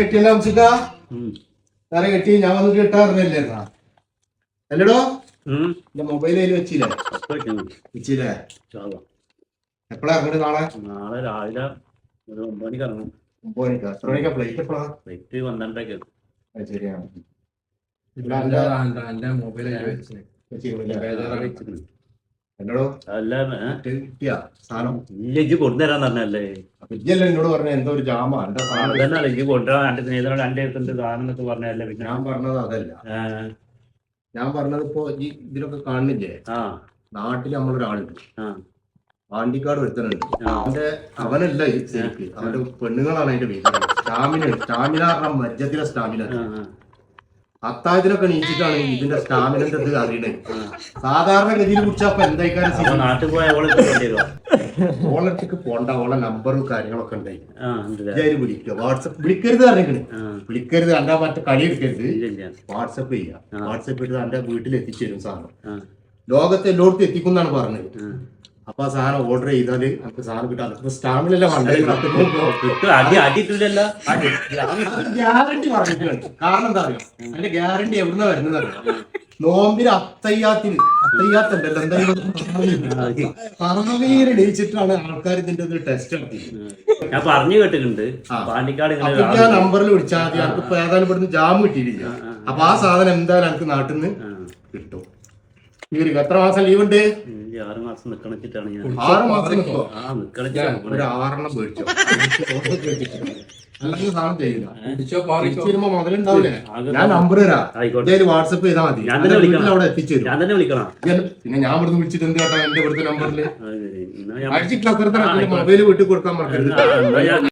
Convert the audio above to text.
കെട്ടിയല്ലോ അംസിക്ക തല കെട്ടി ഞാൻ വന്നിട്ട് കിട്ടാറില്ലല്ലേ എന്നാ? അല്ലടോ? എന്റെ മൊബൈൽ അതിൽ വെച്ചില്ലേ? വെച്ചില്ലേ? എപ്പോഴാ അങ്ങോട്ട് നാളെ? നാളെ രാവിലെ ഒരു ഒമ്പത് മണിക്ക് ഇറങ്ങും. ഒമ്പത് മണിക്കാ? എത്ര മണിക്കാ ഫ്ലൈറ്റ് എപ്പോഴാ ഫ്ലൈറ്റ് പന്ത്രണ്ടരക്ക്. അത് ശരിയാണ്. എന്റെ വെച്ചിരുന്നില്ലേ? എന്നോടോ? അല്ല ഇജ്ജ് പറഞ്ഞല്ലേ ഇജ്ജല്ലേ എന്നോട് പറഞ്ഞ എന്തോ ഒരു ജാമാ എന്റെ സാധനം? അതന്നെ ഇജ്ജ് കൊണ്ടുവരാൻ എന്റെ സ്നേഹിതനോട് എന്റെ അടുത്ത് സാധനം എന്നൊക്കെ പറഞ്ഞല്ലേ പിന്നെ? ഞാൻ പറഞ്ഞത് അതല്ല. ഞാൻ പറഞ്ഞത് ഇപ്പൊ ഈ ഇതിലൊക്കെ കാണുന്നില്ലേ ആ. നാട്ടിൽ നമ്മളൊരാളുണ്ട്. പാണ്ടിക്കാട് ഒരുത്തനുണ്ട്. അവന്റെ അവനല്ല ഈ ശരിക്ക് അവന്റെ പെണ്ണുങ്ങളാണ് അതിന്റെ വീട്ടിൽ സ്റ്റാമിന സ്റ്റാമിന പറഞ്ഞ മജ്ജത്തിലെ സ്റ്റാമിന. അത്താഴത്തിനൊക്കെ നീച്ചിട്ടാണ് ഇതിന്റെ സ്റ്റാമിനന്റെ ഇത് അറിയണത് ആ. സാധാരണ ഗതിയിൽ കുറിച്ചപ്പോ എന്തായിക്കാരം നാട്ടിൽ പോയ ഓളടുത്തേക്ക് പോണ്ട ഓളെ നമ്പറും കാര്യങ്ങളൊക്കെ ഉണ്ടായി. ഇതായാലും വിളിക്കുക. വാട്സപ്പ് വിളിക്കരുത് അറിയിക്കണ് വിളിക്കരുത് എന്റെ മറ്റേ കളി എടുക്കരുത്. ഇല്ല ഇല്ല. വാട്സപ്പ് ചെയ്യാം. ആ. വാട്സപ്പ് ചെയ്ത് എന്റെ വീട്ടിൽ എത്തിച്ചേരും സാധനം. ലോകത്തെ എല്ലായിടത്തും എത്തിക്കും എന്നാണ് പറഞ്ഞത്. അപ്പൊ ആ സാധനം ഓർഡർ ചെയ്താൽ നമുക്ക് സാധനം കിട്ടാൻ സ്റ്റാമിനല്ല ഗ്യാരണ്ടി പറഞ്ഞിട്ടുണ്ട് കാരണം എന്താ അറിയോ? അതിന്റെ ഗ്യാരണ്ടി എവിടുന്ന വരുന്നത് അറിയോ? നോമ്പിന് അത്തയ്യാത്തിന്. അത്തയ്യാത്തണ്ടല്ലോ എന്തായാലും പറവീര് ഡേച്ചിട്ടാണ് ആൾക്കാർ ഇതിന്റെ ഒരു ടെസ്റ്റ് നടത്തിയത്. ഞാൻ പറഞ്ഞു കേട്ടിട്ടുണ്ട്. ആ. പാണ്ടിക്കാട് ഞാൻ. നമ്പറിൽ വിളിച്ചാൽ മതി. എനിക്ക് ഇപ്പൊ ഏതായാലും ഇവിടുന്ന് ജാം കിട്ടിയിട്ടില്ല. ആ, അപ്പൊ ആ സാധനം എന്തായാലും എനിക്ക് നാട്ടിൽ നിന്ന്. കിട്ടും. ഇവർക്ക് എത്ര മാസം ലീവ് ഉണ്ട് ആറ് മാസം നിക്കണച്ചിട്ടാണ് ഞാൻ. ആറ് മാസം നിൽക്കോ ആ നിക്കണിച്ചിട്ടാണ് ഒരു ആറെണ്ണം മേടിച്ചോ. അല്ലെങ്കിൽ സാധനം ചെയ്യില്ല. മുതലുണ്ടാവില്ലേ ഞാൻ നമ്പർ തരാം. വാട്സപ്പ് ചെയ്താൽ മതി. ഞാൻ തന്നെ വിളിക്കണം. അവിടെ എത്തിച്ചേരും ഞാൻ തന്നെ വിളിക്കണം. പിന്നെ ഞാൻ ഇവിടുന്ന് വിളിച്ചിട്ട് എന്ത് കേട്ടോ എന്റെ ഇവിടുത്തെ നമ്പറിൽ അത്ര മൊബൈൽ വീട്ടിൽ കൊടുക്കാൻ മറക്കരുത് ഞാൻ